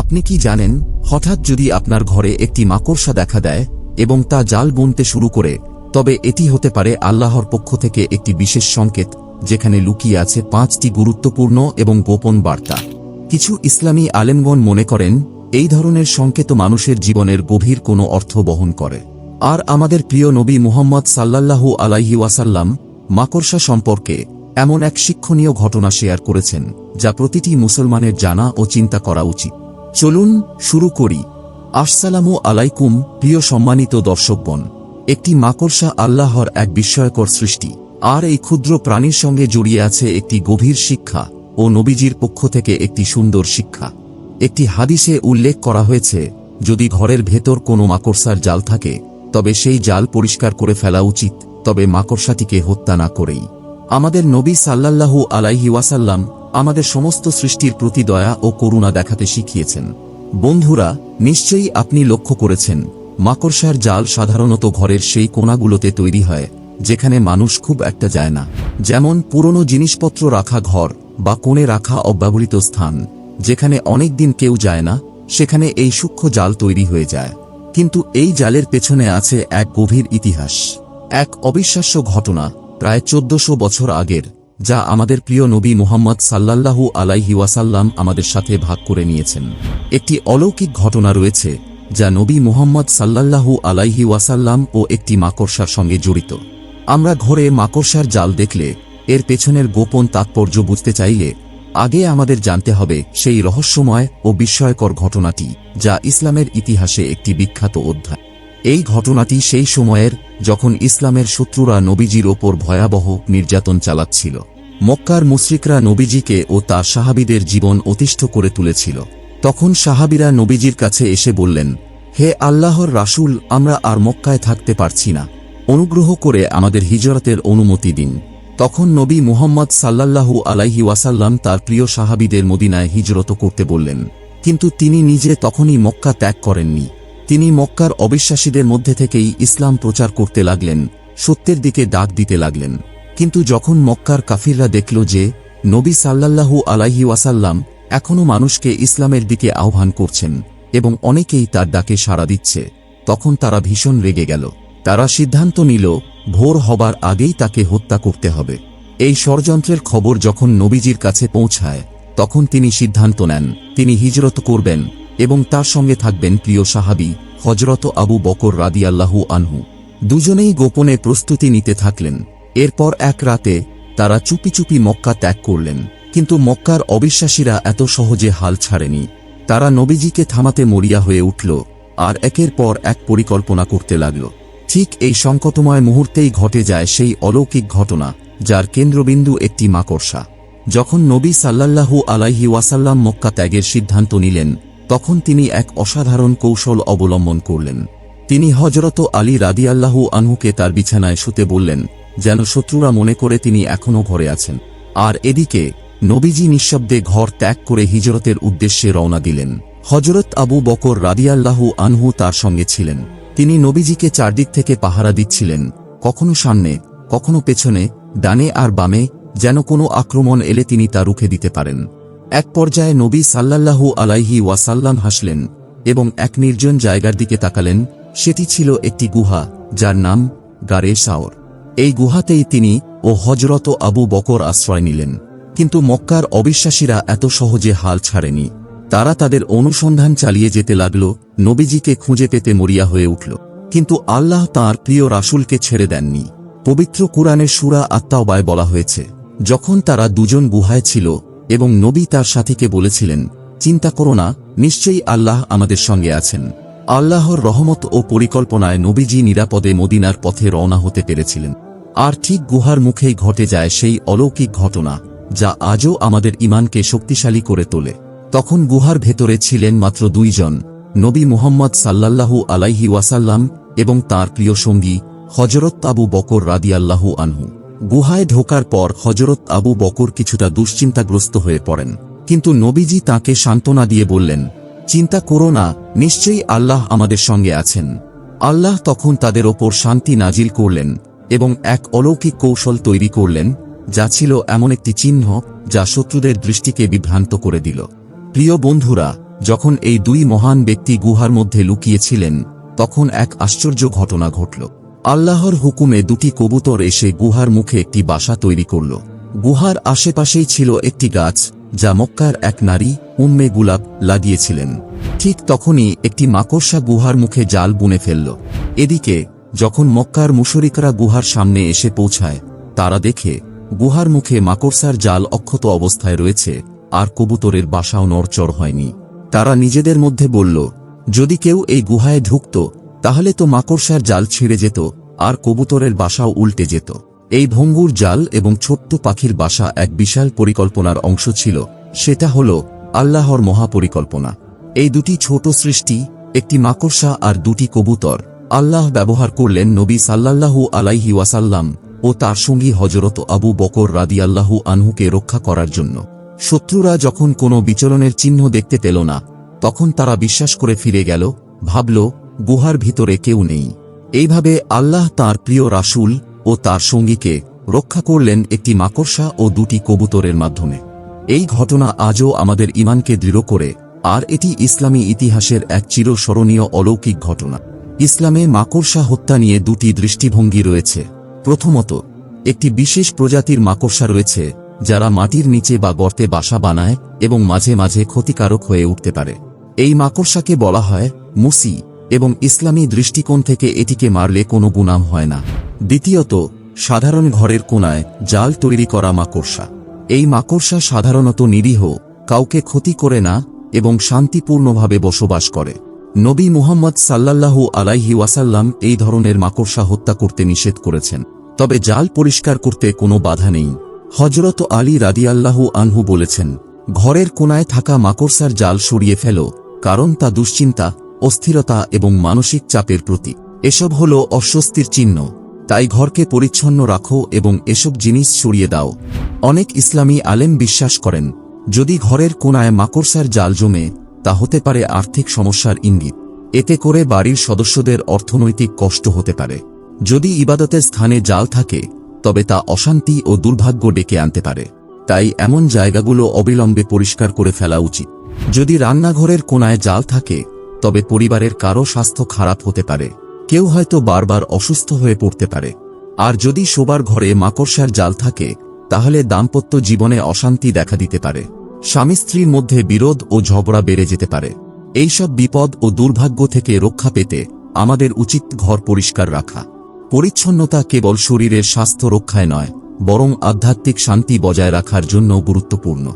আপনি কি জানেন, হঠাৎ যদি আপনার ঘরে একটি মাকড়সা দেখা দেয় এবং তা জাল বুনতে শুরু করে, তবে এটি হতে পারে আল্লাহর পক্ষ থেকে একটি বিশেষ সংকেত, যেখানে লুকিয়ে আছে পাঁচটি গুরুত্বপূর্ণ এবং গোপন বার্তা। কিছু ইসলামী আলেমগণ মনে করেন, এই ধরনের সংকেত মানুষের জীবনের গভীর কোনো অর্থ বহন করে। আর আমাদের প্রিয় নবী মুহাম্মদ সাল্লাল্লাহু আলাইহি ওয়াসাল্লাম, মাকড়সা সম্পর্কে এমন এক শিক্ষণীয় ঘটনা শেয়ার করেছেন, যা প্রতিটি মুসলমানের জানা ও চিন্তা করা উচিত। চলুন শুরু করি। আসসালামু আলাইকুম, প্রিয় সম্মানিত দর্শকগণ। একটি মাকড়সা আল্লাহর এক বিস্ময়কর সৃষ্টি। আর এই ক্ষুদ্র প্রাণীর সঙ্গে জড়িয়ে আছে একটি গভীর শিক্ষা ও নবীজির পক্ষ থেকে একটি সুন্দর শিক্ষা। একটি হাদিসে উল্লেখ করা হয়েছে, যদি ঘরের ভেতর কোনো মাকড়সার জাল থাকে, তবে সেই জাল পরিষ্কার করে ফেলা উচিত, তবে মাকড়সাটিকে হত্যা না করেই। আমাদের নবী সাল্লাল্লাহু আলাইহি ওয়াসাল্লাম আমাদের সমস্ত সৃষ্টির প্রতি দয়া ও করুণা দেখাতে শিখিয়েছেন। বন্ধুরা, নিশ্চয়ই আপনি লক্ষ্য করেছেন, মাকড়সার জাল সাধারণত ঘরের সেই কোণাগুলোতে তৈরি হয়, যেখানে মানুষ খুব একটা যায় না। যেমন পুরনো জিনিসপত্র রাখা ঘর বা কোণে রাখা অব্যবহৃত স্থান, যেখানে অনেক দিন কেউ যায় না, সেখানে এই সূক্ষ্ম জাল তৈরি হয়ে যায়। কিন্তু এই জালের পেছনে আছে এক গভীর ইতিহাস, এক অবিশ্বাস্য ঘটনা প্রায় চোদ্দশো বছর আগের, যা আমাদের প্রিয় নবী মুহাম্মদ সাল্লাল্লাহু আলাইহি ওয়াসাল্লাম আমাদের সাথে ভাগ করে নিয়েছেন। একটি অলৌকিক ঘটনা রয়েছে, যা নবী মুহাম্মদ সাল্লাল্লাহু আলাইহি ওয়াসাল্লাম ও একটি মাকড়সার সঙ্গে জড়িত। আমরা ঘরে মাকড়সার জাল দেখলে, এর পেছনের গোপন তাৎপর্য বুঝতে চাইলে, আগে আমাদের জানতে হবে সেই রহস্যময় ও বিস্ময়কর ঘটনাটি, যা ইসলামের ইতিহাসে একটি বিখ্যাত অধ্যায়। এই ঘটনাটি সেই সময়ের, যখন ইসলামের শত্রুরা নবীজির ওপর ভয়াবহ নির্যাতন চালাচ্ছিল। মক্কার মুশ্রিকরা নবীজিকে ও তার সাহাবিদের জীবন অতিষ্ঠ করে তুলেছিল। তখন সাহাবিরা নবীজির কাছে এসে বললেন, হে আল্লাহর রাসূল, আমরা আর মক্কায় থাকতে পারছি না। অনুগ্রহ করে আমাদের হিজরতের অনুমতি দিন। তখন নবী মুহাম্মদ সাল্লাল্লাহু আলাইহি ওয়াসাল্লাম তার প্রিয় সাহাবিদের মদিনায় হিজরত করতে বললেন। কিন্তু তিনি নিজে তখনই মক্কা ত্যাগ করেননি। তিনি মক্কার অবিশ্বাসীদের মধ্যে থেকেই ইসলাম প্রচার করতে লাগলেন, সত্যের দিকে ডাক দিতে লাগলেন। কিন্তু যখন মক্কার কাফিররা দেখল যে নবী সাল্লাল্লাহু আলাইহি ওয়াসাল্লাম এখনও মানুষকে ইসলামের দিকে আহ্বান করছেন এবং অনেকেই তার ডাকে সাড়া দিচ্ছে, তখন তারা ভীষণ রেগে গেল। তারা সিদ্ধান্ত নিল, ভোর হবার আগেই তাকে হত্যা করতে হবে। এই ষড়যন্ত্রের খবর যখন নবীজির কাছে পৌঁছায়, তখন তিনি সিদ্ধান্ত নেন, তিনি হিজরত করবেন এবং তার সঙ্গে থাকবেন প্রিয় সাহাবি হজরত আবু বকর রাদিয়াল্লাহু আনহু। দুজনেই গোপনে প্রস্তুতি নিতে থাকলেন। এরপর এক রাতে তারা চুপি চুপি মক্কা ত্যাগ করলেন। কিন্তু মক্কার অবিশ্বাসীরা এত সহজে হাল ছাড়েনি। তারা নবীজিকে থামাতে মরিয়া হয়ে উঠল আর একের পর এক পরিকল্পনা করতে লাগল। ঠিক এই সংকটময় মুহূর্তেই ঘটে যায় সেই অলৌকিক ঘটনা, যার কেন্দ্রবিন্দু একটি মাকড়সা। যখন নবী সাল্লাল্লাহু আলাইহি ওয়াসাল্লাম মক্কা ত্যাগের সিদ্ধান্ত নিলেন তখন তিনি এক অসাধারণ কৌশল অবলম্বন করলেন। তিনি হজরত আলী রাদিয়াল্লাহু আনহুকে তার বিছানায় শুতে বললেন, যেন শত্রুরা মনে করে তিনি এখনও ঘরে আছেন। আর এদিকে নবীজি নিঃশব্দে ঘর ত্যাগ করে হিজরতের উদ্দেশ্যে রওনা দিলেন। হজরত আবু বকর রাদিয়াল্লাহু আনহু তার সঙ্গে ছিলেন। তিনি নবীজিকে চারদিক থেকে পাহারা দিচ্ছিলেন, কখনো সামনে, কখনো পেছনে, ডানে আর বামে, যেন কোনো আক্রমণ এলে তিনি তা রুখে দিতে পারেন। এক পর্যায়ে নবী সাল্লাল্লাহু আলাইহি ওয়াসাল্লাম হাসলেন এবং এক নির্জন জায়গার দিকে তাকালেন, সেটি ছিল একটি গুহা, যার নাম গারে সাওর এই গুহাতেই তিনি ও হজরত আবু বকর আশ্রয় নিলেন। কিন্তু মক্কার অবিশ্বাসীরা এত সহজে হাল ছাড়েনি। তারা তাদের অনুসন্ধান চালিয়ে যেতে লাগল, নবীজিকে খুঁজে পেতে মরিয়া হয়ে উঠল। কিন্তু আল্লাহ তাঁর প্রিয় রাসুলকে ছেড়ে দেননি। পবিত্র কুরআনের সুরা আত্মাওবায় বলা হয়েছে, যখন তারা দুজন গুহায় ছিল এবং নবী তার সাথীকে বলেছিলেন, চিন্তা করো না, নিশ্চয়ই আল্লাহ আমাদের সঙ্গে আছেন। আল্লাহর রহমত ও পরিকল্পনায় নবীজি নিরাপদে মদিনার পথে রওনা হতে পেরেছিলেন। আর ঠিক গুহার মুখেই ঘটে যায় সেই অলৌকিক ঘটনা, যা আজও আমাদের ইমানকে শক্তিশালী করে তোলে। তখন গুহার ভেতরে ছিলেন মাত্র দুইজন নবী মুহাম্মদ সাল্লাল্লাহু আলাইহি ওয়াসাল্লাম এবং তার প্রিয় সঙ্গী হজরত আবু বকর রাদিয়াল্লাহু আনহু। গুহায় ঢোকার পর হজরত আবু বকর কিছুটা দুশ্চিন্তাগ্রস্ত হয়ে পড়েন। কিন্তু নবীজি তাকে সান্ত্বনা দিয়ে বললেন, চিন্তা করো না, নিশ্চয়ই আল্লাহ আমাদের সঙ্গে আছেন। আল্লাহ তখন তাদের ওপর শান্তি নাজিল করলেন এবং এক অলৌকিক কৌশল তৈরি করলেন, যা ছিল এমন একটি চিহ্ন যা শত্রুদের দৃষ্টিকে বিভ্রান্ত করে দিল। প্রিয় বন্ধুরা, যখন এই দুই মহান ব্যক্তি গুহার মধ্যে লুকিয়েছিলেন, তখন এক আশ্চর্য ঘটনা ঘটল। আল্লাহর হুকুমে দুটি কবুতর এসে গুহার মুখে একটি বাসা তৈরি করল। গুহার আশেপাশেই ছিল একটি গাছ, যা মক্কার এক নারী, উম্মে গুলাব, লাগিয়েছিলেন। ঠিক তখনই একটি মাকড়সা গুহার মুখে জাল বুনে ফেলল। এদিকে, যখন মক্কার মুশরিকরা গুহার সামনে এসে পৌঁছায়, তারা দেখে, গুহার মুখে মাকড়সার জাল অক্ষত অবস্থায় রয়েছে, আর কবুতরের বাসাও নড়চড় হয়নি। তারা নিজেদের মধ্যে বলল, যদি কেউ এই গুহায় ঢুকত তাহলে তো মাকড়সার জাল ছিঁড়ে যেত, আর কবুতরের বাসাও উল্টে যেত। এই ভঙ্গুর জাল এবং ছোট্ট পাখির বাসা এক বিশাল পরিকল্পনার অংশ ছিল, সেটা হল আল্লাহর মহাপরিকল্পনা। এই দুটি ছোট সৃষ্টি, একটি মাকড়সা আর দুটি কবুতর, আল্লাহ ব্যবহার করলেন নবী সাল্লাল্লাহু আলাইহি ওয়াসাল্লাম ও তার সঙ্গী হজরত আবু বকর রাদিয়াল্লাহু আনহুকে রক্ষা করার জন্য। শত্রুরা যখন কোনো বিচলনের চিহ্ন দেখতে পেল না, তখন তারা বিশ্বাস করে ফিরে গেল, ভাবল গুহার ভিতরে কেউ নেই। এইভাবে আল্লাহ তার প্রিয় রাসুল ও তার সঙ্গীকে রক্ষা করলেন একটি মাকড়সা ও দুটি কবুতরের মাধ্যমে। এই ঘটনা আজও আমাদের ইমানকে দৃঢ় করে, আর এটি ইসলামী ইতিহাসের এক চিরস্মরণীয় অলৌকিক ঘটনা। ইসলামে মাকড়সা হত্যা নিয়ে দুটি দৃষ্টিভঙ্গি রয়েছে। প্রথমত, একটি বিশেষ প্রজাতির মাকড়সা রয়েছে, যারা মাটির নিচে বা গর্তে বাসা বানায় এবং মাঝে মাঝে ক্ষতিকারক হয়ে উঠতে পারে। এই মাকড়সাকে বলা হয় মুসি। এবং ইসলামী দৃষ্টিকোণ থেকে এটিকে মারলে কোনো গুনাম হয় না। দ্বিতীয়ত, সাধারণ ঘরের কোনায় জাল তৈরি করা মাকড়সা। এই মাকড়সা সাধারণত নিরীহ, কাউকে ক্ষতি করে না এবং শান্তিপূর্ণভাবে বসবাস করে। নবী মুহাম্মদ সাল্লাল্লাহু আলাইহি ওয়াসাল্লাম এই ধরনের মাকড়সা হত্যা করতে নিষেধ করেছেন। তবে জাল পরিষ্কার করতে কোনো বাধা নেই। হজরত আলী রাদিয়াল্লাহু আনহু বলেছেন, ঘরের কোনায় থাকা মাকড়সার জাল সরিয়ে ফেল, কারণ তা দুশ্চিন্তা অস্থিরতা এবং মানসিক চাপের প্রতীক। এসব হল অস্বস্তির চিহ্ন। তাই ঘরকে পরিচ্ছন্ন রাখো এবং এসব জিনিস সরিয়ে দাও। অনেক ইসলামী আলেম বিশ্বাস করেন, যদি ঘরের কোনায় মাকড়সার জাল জমে, তা হতে পারে আর্থিক সমস্যার ইঙ্গিত। এতে করে বাড়ির সদস্যদের অর্থনৈতিক কষ্ট হতে পারে। যদি ইবাদতের স্থানে জাল থাকে, তবে তা অশান্তি ও দুর্ভাগ্য ডেকে আনতে পারে। তাই এমন জায়গাগুলো অবিলম্বে পরিষ্কার করে ফেলা উচিত। যদি রান্নাঘরের কোনায় জাল থাকে তবে পরিবারের কারও স্বাস্থ্য খারাপ হতে পারে। কেউ হয়তো বারবার অসুস্থ হয়ে পড়তে পারে। আর যদি শোবার ঘরে মাকড়সার জাল থাকে, তাহলে দাম্পত্য জীবনে অশান্তি দেখা দিতে পারে। স্বামী স্ত্রীর মধ্যে বিরোধ ও ঝগড়া বেড়ে যেতে পারে। এইসব বিপদ ও দুর্ভাগ্য থেকে রক্ষা পেতে আমাদের উচিত ঘর পরিষ্কার রাখা। পরিচ্ছন্নতা কেবল শরীরের স্বাস্থ্য রক্ষায় নয়, বরং আধ্যাত্মিক শান্তি বজায় রাখার জন্য গুরুত্বপূর্ণ।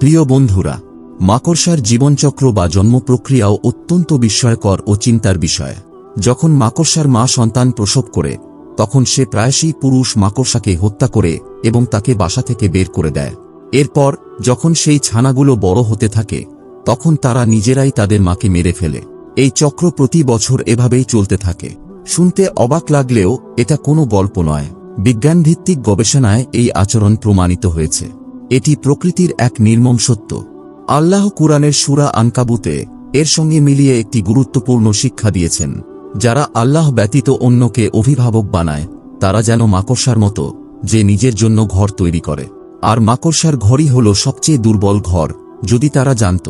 প্রিয় বন্ধুরা মাকড়সার জীবনচক্র বা জন্ম প্রক্রিয়াও অত্যন্ত বিস্ময়কর ও চিন্তার বিষয়। যখন মাকড়সার মা সন্তান প্রসব করে, তখন সে প্রায়শই পুরুষ মাকড়সাকে হত্যা করে এবং তাকে বাসা থেকে বের করে দেয়। এরপর, যখন সেই ছানাগুলো বড় হতে থাকে, তখন তারা নিজেরাই তাদের মাকে মেরে ফেলে। এই চক্র প্রতি বছর এভাবেই চলতে থাকে। শুনতে অবাক লাগলেও এটা কোনো গল্প নয়। বিজ্ঞানভিত্তিক গবেষণায় এই আচরণ প্রমাণিত হয়েছে। এটি প্রকৃতির এক নির্মম সত্য। আল্লাহ কুরআনের সুরা আনকাবুতে এর সঙ্গে মিলিয়ে একটি গুরুত্বপূর্ণ শিক্ষা দিয়েছেন, যারা আল্লাহ ব্যতীত অন্যকে অভিভাবক বানায়, তারা যেন মাকড়সার মতো, যে নিজের জন্য ঘর তৈরি করে। আর মাকড়সার ঘরই হল সবচেয়ে দুর্বল ঘর, যদি তারা জানত।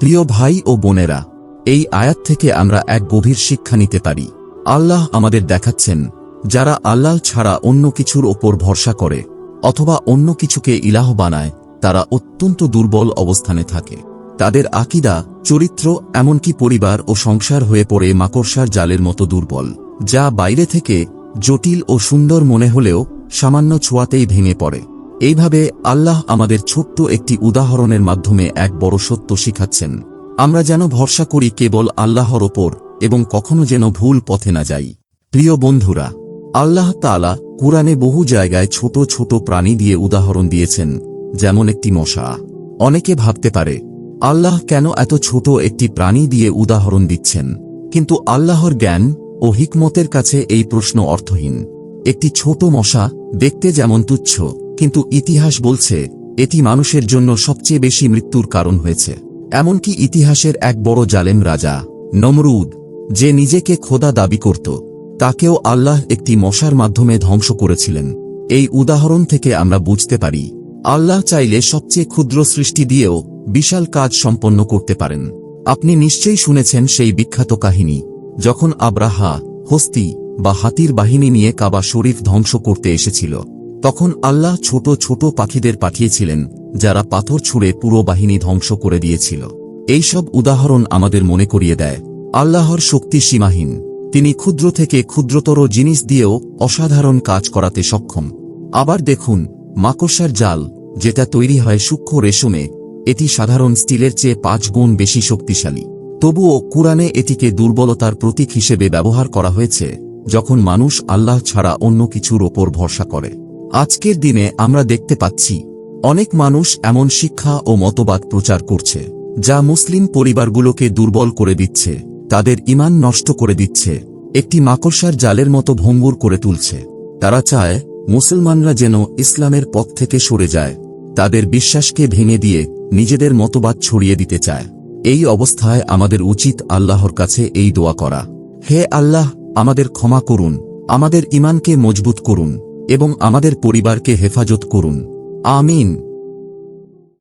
প্রিয় ভাই ও বোনেরা, এই আয়াত থেকে আমরা এক গভীর শিক্ষা নিতে পারি। আল্লাহ আমাদের দেখাচ্ছেন, যারা আল্লাহ ছাড়া অন্য কিছুর ওপর ভরসা করে, অথবা অন্য কিছুকে ইলাহ বানায় তারা অত্যন্ত দুর্বল অবস্থানে থাকে। তাদের আকিদা, চরিত্র, এমনকি পরিবার ও সংসার হয়ে পড়ে মাকড়সার জালের মতো দুর্বল, যা বাইরে থেকে জটিল ও সুন্দর মনে হলেও সামান্য ছোঁয়াতেই ভেঙে পড়ে। এইভাবে আল্লাহ আমাদের ছোট্ট একটি উদাহরণের মাধ্যমে এক বড় সত্য শিখাচ্ছেন। আমরা যেন ভরসা করি কেবল আল্লাহর ওপর এবং কখনো যেন ভুল পথে না যাই। প্রিয় বন্ধুরা, আল্লাহ তালা কুরআনে বহু জায়গায় ছোট ছোট প্রাণী দিয়ে উদাহরণ দিয়েছেন। যেমন একটি মশা। অনেকে ভাবতে পারে, আল্লাহ কেন এত ছোট একটি প্রাণী দিয়ে উদাহরণ দিচ্ছেন? কিন্তু আল্লাহর জ্ঞান ও হিকমতের কাছে এই প্রশ্ন অর্থহীন। একটি ছোট মশা দেখতে যেমন তুচ্ছ, কিন্তু ইতিহাস বলছে, এটি মানুষের জন্য সবচেয়ে বেশি মৃত্যুর কারণ হয়েছে। এমনকি ইতিহাসের এক বড় জালেম রাজা, নমরুদ, যে নিজেকে খোদা দাবি করত, তাকেও আল্লাহ একটি মশার মাধ্যমে ধ্বংস করেছিলেন। এই উদাহরণ থেকে আমরা বুঝতে পারি আল্লাহ চাইলে সবচেয়ে ক্ষুদ্র সৃষ্টি দিয়েও বিশাল কাজ সম্পন্ন করতে পারেন। আপনি নিশ্চয়ই শুনেছেন সেই বিখ্যাত কাহিনী, যখন আব্রাহা, হস্তি বা হাতির বাহিনী নিয়ে কাবা শরীফ ধ্বংস করতে এসেছিল। তখন আল্লাহ ছোট ছোট পাখিদের পাঠিয়েছিলেন, যারা পাথর ছুঁড়ে পুরো বাহিনী ধ্বংস করে দিয়েছিল। এইসব উদাহরণ আমাদের মনে করিয়ে দেয়। আল্লাহর শক্তি সীমাহীন। তিনি ক্ষুদ্র থেকে ক্ষুদ্রতর জিনিস দিয়েও অসাধারণ কাজ করাতে সক্ষম। আবার দেখুন মাকড়সার জাল, যেটা তৈরি হয় সূক্ষ্ম রেশমে, এটি সাধারণ স্টিলের চেয়ে পাঁচ গুণ বেশি শক্তিশালী। তবুও কুরআনে এটিকে দুর্বলতার প্রতীক হিসেবে ব্যবহার করা হয়েছে, যখন মানুষ আল্লাহ ছাড়া অন্য কিছুর ওপর ভরসা করে। আজকের দিনে আমরা দেখতে পাচ্ছি, অনেক মানুষ এমন শিক্ষা ও মতবাদ প্রচার করছে, যা মুসলিম পরিবারগুলোকে দুর্বল করে দিচ্ছে, তাদের ইমান নষ্ট করে দিচ্ছে, একটি মাকড়সার জালের মতো ভঙ্গুর করে তুলছে। তারা চায় মুসলমানরা যেন ইসলামের পথ থেকে সরে যায়, তাদের বিশ্বাসকে ভেঙে দিয়ে নিজেদের মতবাদ ছড়িয়ে দিতে চায়। এই অবস্থায় আমাদের উচিত আল্লাহর কাছে এই দোয়া করা। হে আল্লাহ, আমাদের ক্ষমা করুন, আমাদের ইমানকে মজবুত করুন এবং আমাদের পরিবারকে হেফাজত করুন। আমিন।